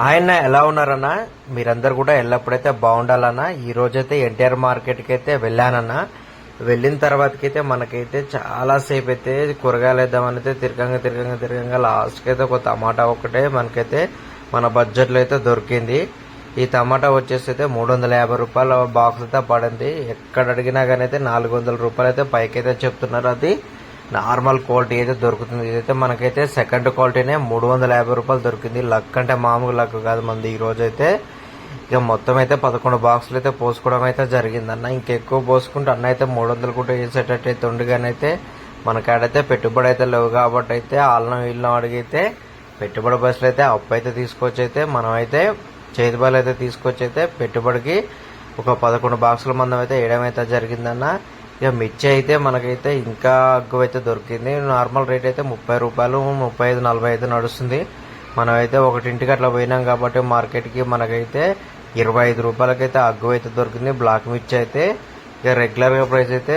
ఆయన ఎలా ఉన్నారన్నా మీరందరు కూడా ఎల్లప్పుడైతే బాగుండాలన్నా ఈరోజైతే ఎన్టీఆర్ మార్కెట్కి అయితే వెళ్ళానన్నా వెళ్ళిన తర్వాతకైతే మనకైతే చాలాసేపు అయితే కూరగాయలు వేద్దామని అయితే తిరగంగా తిరగంగా తిరగంగా లాస్ట్కి అయితే ఒక టమాటా ఒకటే మనకైతే మన బడ్జెట్లో అయితే దొరికింది. ఈ టమాటా వచ్చేసి అయితే మూడు వందల యాభై రూపాయల బాక్స్ అయితే పడింది. ఎక్కడ అడిగినా కానీ అయితే నాలుగు వందల రూపాయలు అయితే పైకి అయితే చెప్తున్నారు. అది నార్మల్ క్వాలిటీ అయితే దొరుకుతుంది. ఇదైతే మనకైతే సెకండ్ క్వాలిటీనే మూడు వందల యాభై రూపాయలు దొరికింది. లక్ అంటే మామూలు లక్ కాదు మంది. ఈ రోజు అయితే ఇక మొత్తం అయితే పదకొండు బాక్సులు అయితే పోసుకోవడం అయితే జరిగిందన్న. ఇంకెక్కువ పోసుకుంటే అన్న అయితే మూడు వందలు కూడా వేసేటట్టు అయితే ఉండగానైతే మనకాడైతే పెట్టుబడి అయితే లేవు కాబట్టి అయితే వాళ్ళని వీళ్ళం అడిగితే పెట్టుబడి బస్సులు అయితే అప్పు అయితే తీసుకొచ్చి అయితే మనం అయితే చేతి బాలు అయితే తీసుకొచ్చి అయితే పెట్టుబడికి ఒక పదకొండు బాక్సుల మందం అయితే వేయడం అయితే జరిగిందన్న. ఇక మిర్చి అయితే మనకైతే ఇంకా అగ్గు అయితే దొరికింది. నార్మల్ రేట్ అయితే ముప్పై రూపాయలు ముప్పై ఐదు నలభై అయితే నడుస్తుంది. మనమైతే ఒకటింటికి అట్లా పోయినాం కాబట్టి మార్కెట్కి మనకైతే ఇరవై ఐదు రూపాయలకైతే అగ్గు అయితే దొరికింది. బ్లాక్ మిర్చి అయితే ఇక రెగ్యులర్గా ప్రైస్ అయితే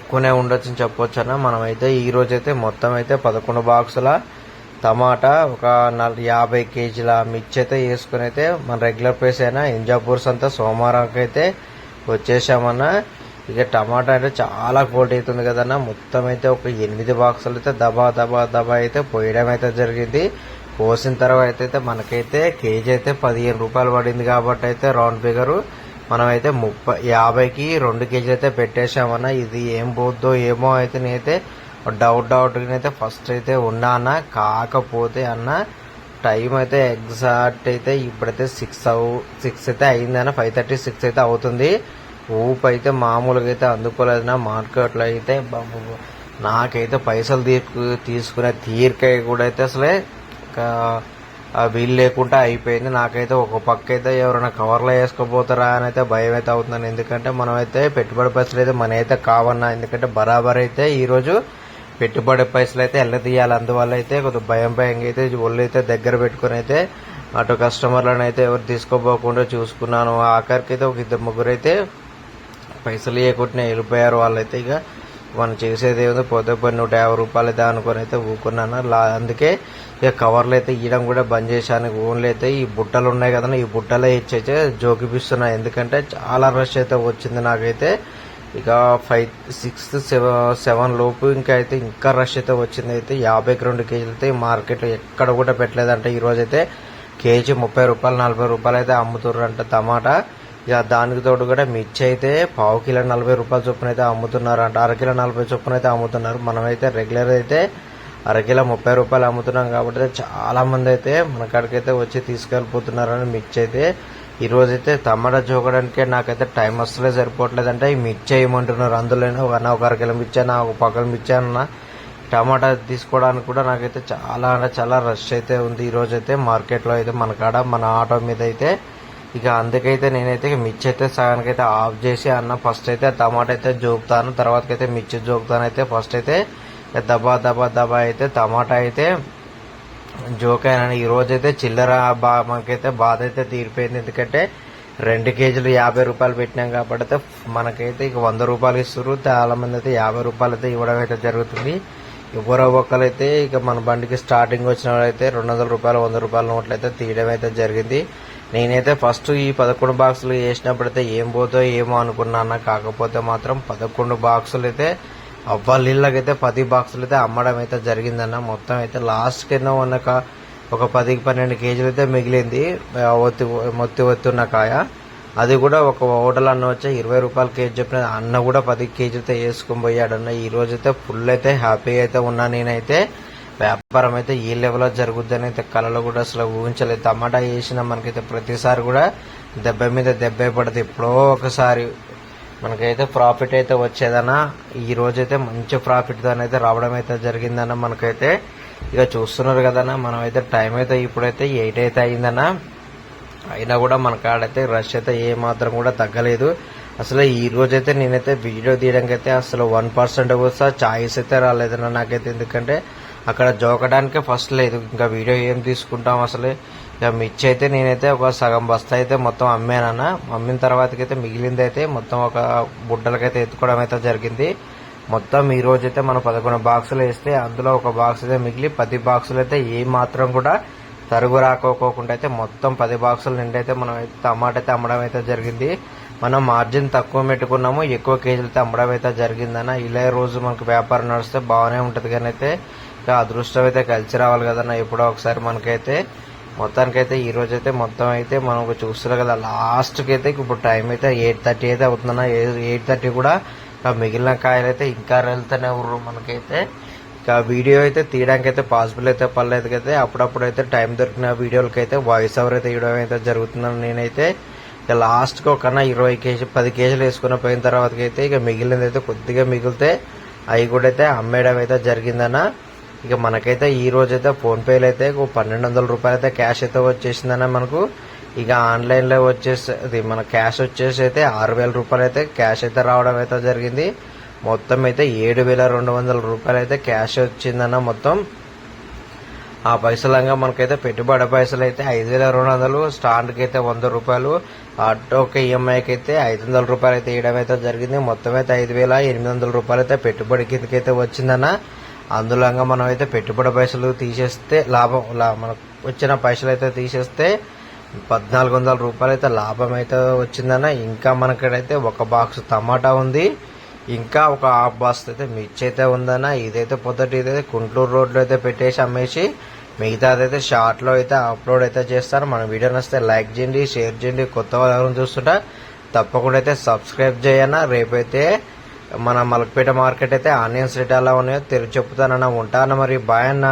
ఎక్కువనే ఉండొచ్చు అని చెప్పొచ్చు అన్న. మనమైతే ఈ రోజు అయితే మొత్తం అయితే పదకొండు బాక్సుల టమాటా ఒక నల్ యాభై కేజీల మిర్చి అయితే వేసుకుని అయితే మన రెగ్యులర్ ప్రైస్ అయినా ఇంజాపూర్స్ అంతా సోమవారంకి అయితే వచ్చేసామన్నా. ఇక టమాటా అంటే చాలా క్వాలిటీ అవుతుంది కదన్న. మొత్తం అయితే ఒక ఎనిమిది బాక్సులు అయితే దబా దబా దబా అయితే పోయడం అయితే జరిగింది. పోసిన తర్వాత అయితే మనకైతే కేజీ అయితే పదిహేను రూపాయలు పడింది కాబట్టి అయితే రౌండ్ ఫిగర్ మనమైతే ముప్పై యాభైకి రెండు కేజీలు అయితే పెట్టేశామన్న. ఇది ఏం పోద్దో ఏమో అయితే నేనైతే డౌట్ డౌట్ అయితే ఫస్ట్ అయితే ఉన్నా అన్న. కాకపోతే అన్న టైం అయితే ఎగ్జాక్ట్ అయితే ఇప్పుడైతే సిక్స్ అవు సిక్స్ అయితే అయిందన్న ఫైవ్ థర్టీ సిక్స్ అయితే అవుతుంది. ఊపు అయితే మామూలుగా అయితే అందుకోలేదు నా మార్కెట్లో అయితే నాకైతే పైసలు తీసుకు తీసుకునే తీరికాయ కూడా అయితే అసలే వీలు లేకుండా అయిపోయింది. నాకైతే ఒక పక్క అయితే ఎవరైనా కవర్లో వేసుకోపోతారా అని అయితే భయం అయితే అవుతున్నాను. ఎందుకంటే మనమైతే పెట్టుబడి పైసలు అయితే మన అయితే కావన్నా. ఎందుకంటే బరాబర్ అయితే ఈరోజు పెట్టుబడి పైసలు అయితే ఎల్ల తీయాలి అందువల్ల అయితే కొద్దిగా భయం భయంగా అయితే ఒళ్ళు అయితే దగ్గర పెట్టుకుని అయితే అటు కస్టమర్లను అయితే ఎవరు తీసుకోపోకుండా చూసుకున్నాను. ఆఖరికి అయితే ఒక ఇద్దరు ముగ్గురు అయితే పైసలు ఇవ్వకుండానే వెళ్ళిపోయారు వాళ్ళైతే ఇక మనం చేసేది ఏదో పోతే పోయి నూట యాభై రూపాయలు అయితే అనుకుని అయితే ఊకున్నాను. లా అందుకే ఇక కవర్లు అయితే ఇవ్వడం కూడా బంద్ చేశాను ఓన్లీ అయితే ఈ బుట్టలు ఉన్నాయి కదా ఈ బుట్టలే ఇచ్చే జోకిపిస్తున్నాయి జోకిపిస్తున్నా. ఎందుకంటే చాలా రష్ అయితే వచ్చింది నాకైతే. ఇక ఫైవ్ సిక్స్త్ సెవెన్ సెవెన్ లోపు ఇంకా అయితే ఇంకా రష్ అయితే వచ్చింది. అయితే యాభైకి రెండు కేజీలు అయితే మార్కెట్లో ఎక్కడ కూడా పెట్టలేదంటే. ఈరోజు అయితే కేజీ ముప్పై రూపాయలు నలభై రూపాయలు అయితే అమ్ముతుర్రంట టమాటా. ఇక దానికి తోడు కూడా మిర్చి అయితే పావు కిలో నలభై రూపాయల చొప్పున అయితే అమ్ముతున్నారు అరకిలో నలభై చొప్పున అయితే అమ్ముతున్నారు. మనమైతే రెగ్యులర్ అయితే అరకిలో ముప్పై రూపాయలు అమ్ముతున్నాం కాబట్టి చాలా మంది అయితే మన కాడికైతే వచ్చి తీసుకెళ్ళిపోతున్నారని మిర్చి అయితే. ఈ రోజైతే టమాటా చూడడానికే నాకైతే టైం అసలే సరిపోవట్లేదంటే. ఈ మిర్చి వేయమంటున్నారు అందులోనే ఒక ఒక అరకిలో మిర్చి నా ఒక పక్కన మిర్చి అన్న టమాటా తీసుకోవడానికి కూడా నాకైతే చాలా అంటే చాలా రష్ అయితే ఉంది. ఈ మార్కెట్లో అయితే మన కాడ మన ఆటో మీద అయితే ఇక అందుకైతే నేనైతే మిర్చి అయితే సగానికైతే ఆఫ్ చేసి అన్న ఫస్ట్ అయితే టమాటా అయితే జోపుతాను తర్వాతకైతే మిర్చి జోపుతాను అయితే ఫస్ట్ అయితే దబా దబా దబా అయితే టమాటా అయితే జోక్ ఈరోజు అయితే చిల్లర బా మనకైతే బాధ అయితే తీరిపోయింది. ఎందుకంటే రెండు కేజీలు యాభై రూపాయలు పెట్టినాం కాబట్టి అయితే మనకైతే ఇక వంద రూపాయలు ఇస్తారు చాలా మంది అయితే యాభై రూపాయలు అయితే ఇవ్వడం అయితే జరుగుతుంది. ఎవరో ఒకరైతే ఇక మన బండికి స్టార్టింగ్ వచ్చిన వాళ్ళైతే రెండు వందల రూపాయలు వంద రూపాయల నోట్లు అయితే తీయడం అయితే జరిగింది. నేనైతే ఫస్ట్ ఈ పదకొండు బాక్సులు వేసినప్పుడైతే ఏం పోతో ఏమో అనుకున్నాను కాకపోతే మాత్రం పదకొండు బాక్సులు అయితే అవ్వాళ్ళకైతే పది బాక్సులు అయితే అమ్మడం అయితే జరిగిందన్న. మొత్తం అయితే లాస్ట్ కింద ఉన్న ఒక పది పన్నెండు కేజీలు అయితే మిగిలింది ఒత్తి మొత్తి ఒత్తి కాయ. అది కూడా ఒక హోటల్ అన్న వచ్చి ఇరవై రూపాయల కేజీ చెప్పిన అన్న కూడా పది కేజీలతో వేసుకొని పోయాడన్న. ఈ రోజైతే అయితే ఫుల్ అయితే హ్యాపీగా అయితే ఉన్నా నేనైతే. వ్యాపారం అయితే ఈ లెవెల్లో జరుగుద్దని అయితే కళలో కూడా అసలు ఊహించలేదు. టమాటా వేసిన మనకైతే ప్రతిసారి కూడా దెబ్బ మీద దెబ్బే పడదు. ఎప్పుడో ఒకసారి మనకైతే ప్రాఫిట్ అయితే వచ్చేదన్నా ఈ రోజైతే మంచి ప్రాఫిట్ అయితే రావడం అయితే జరిగిందన్న మనకైతే. ఇక చూస్తున్నారు కదన్నా మనం అయితే టైం అయితే ఇప్పుడైతే ఎయిట్ అయితే అయిందన్నా. అయినా కూడా మన కాడైతే రష్ అయితే ఏ మాత్రం కూడా తగ్గలేదు. అసలు ఈ రోజైతే నేనైతే వీడియో తీయడానికి అయితే అసలు వన్ పర్సెంట్ కూడా ఛాయిస్ అయితే రాలేదన్నా నాకైతే. ఎందుకంటే అక్కడ జోకడానికే ఫస్ట్ లేదు. ఇంకా వీడియో ఏం తీసుకుంటాం అసలు? ఇక మిర్చి అయితే నేనైతే ఒక సగం బస్తా అయితే మొత్తం అమ్మానన్న. అమ్మిన తర్వాతకైతే మిగిలింది అయితే మొత్తం ఒక బుడ్డలకైతే ఎత్తుకోవడం అయితే జరిగింది. మొత్తం ఈ రోజు అయితే మనం పదకొండు బాక్సులు వేస్తే అందులో ఒక బాక్స్ అయితే మిగిలి పది బాక్సులు అయితే ఏ మాత్రం కూడా తరుగు రాకపోకుండా అయితే మొత్తం పది బాక్సుల నిండి అయితే మనం అయితే టమాటా అయితే అమ్మడం అయితే జరిగింది. మనం మార్జిన్ తక్కువ పెట్టుకున్నాము ఎక్కువ కేజీలతో అమ్మడం అయితే జరిగిందన్న. ఇలా రోజు మనకు వ్యాపారం నడిస్తే బాగానే ఉంటుంది కానీ అయితే ఇంకా అదృష్టం అయితే కలిసి రావాలి కదన్న. ఎప్పుడో ఒకసారి మనకైతే మొత్తానికైతే ఈ రోజు అయితే మొత్తం అయితే మనం చూస్తున్నారు కదా. లాస్ట్కి అయితే ఇప్పుడు టైం అయితే ఎయిట్ థర్టీ అయితే అవుతుందన్న. ఎయిట్ థర్టీ కూడా ఇంకా మిగిలిన కాయలు అయితే ఇంకా వెళ్తూనే ఉర్రు మనకైతే. ఇంకా వీడియో అయితే తీయడానికి అయితే పాసిబుల్ అయితే పర్లేదు కదా. అప్పుడప్పుడు అయితే టైం దొరికిన వీడియోలకి అయితే వాయిస్ ఓవర్ అయితే ఇవ్వడం అయితే జరుగుతుందని నేనైతే ఇక లాస్ట్కి ఒక ఇరవై కేజీ పది కేజీలు వేసుకుని పోయిన తర్వాత అయితే ఇక మిగిలినది అయితే కొద్దిగా మిగిలితే అవి కూడా అయితే అమ్మేయడం అయితే జరిగిందన్న. ఇక మనకైతే ఈ రోజు అయితే ఫోన్పేలో అయితే పన్నెండు వందల రూపాయలు అయితే క్యాష్ అయితే వచ్చేసిందన్న మనకు. ఇక ఆన్లైన్లో వచ్చేసి అది మన క్యాష్ వచ్చేసి అయితే ఆరు వేల రూపాయలు అయితే క్యాష్ అయితే రావడం అయితే జరిగింది. మొత్తం అయితే ఏడు వేల రెండు వందల రూపాయలు అయితే క్యాష్ వచ్చిందన్న మొత్తం. ఆ పైసలంగా మనకైతే పెట్టుబడి పైసలు అయితే ఐదు వేల రెండు వందలు స్టాండ్కి అయితే వంద రూపాయలు ఆటోకి ఈఎంఐకి అయితే ఐదు వందల రూపాయలు అయితే వేయడం అయితే జరిగింది. మొత్తం అయితే ఐదు వేల ఎనిమిది వందల రూపాయలు అయితే పెట్టుబడి కిందకి అయితే వచ్చిందన్న. అందులో మనం అయితే పెట్టుబడి పైసలు తీసేస్తే లాభం లా- మనకు వచ్చిన పైసలు అయితే తీసేస్తే పద్నాలుగు వందల రూపాయలు అయితే లాభం అయితే వచ్చిందన్న ఇంకా మనకైతే ఒక బాక్స్ టమాటా ఉంది ఇంకా ఒక హాఫ్ బాక్స్ అయితే మిర్చి అయితే ఉందన్న ఇదైతే పొద్దుటి ఇదైతే గుంటూరు రోడ్లో అయితే పెట్టేసి అమ్మేసి మిగతాదైతే షార్ట్లో అయితే అప్లోడ్ అయితే చేస్తారు మన వీడియో నచ్చితే లైక్ చేయండి షేర్ చేయండి. కొత్త వాళ్ళు చూస్తుంటా తప్పకుండా అయితే సబ్స్క్రైబ్ చేయన్న రేపైతే మన మలకపేట మార్కెట్ అయితే ఆనియన్స్ రేట్ ఎలా ఉన్నాయో తెరి చెప్తానన్న ఉంటాను మరి బాయ్ అన్న.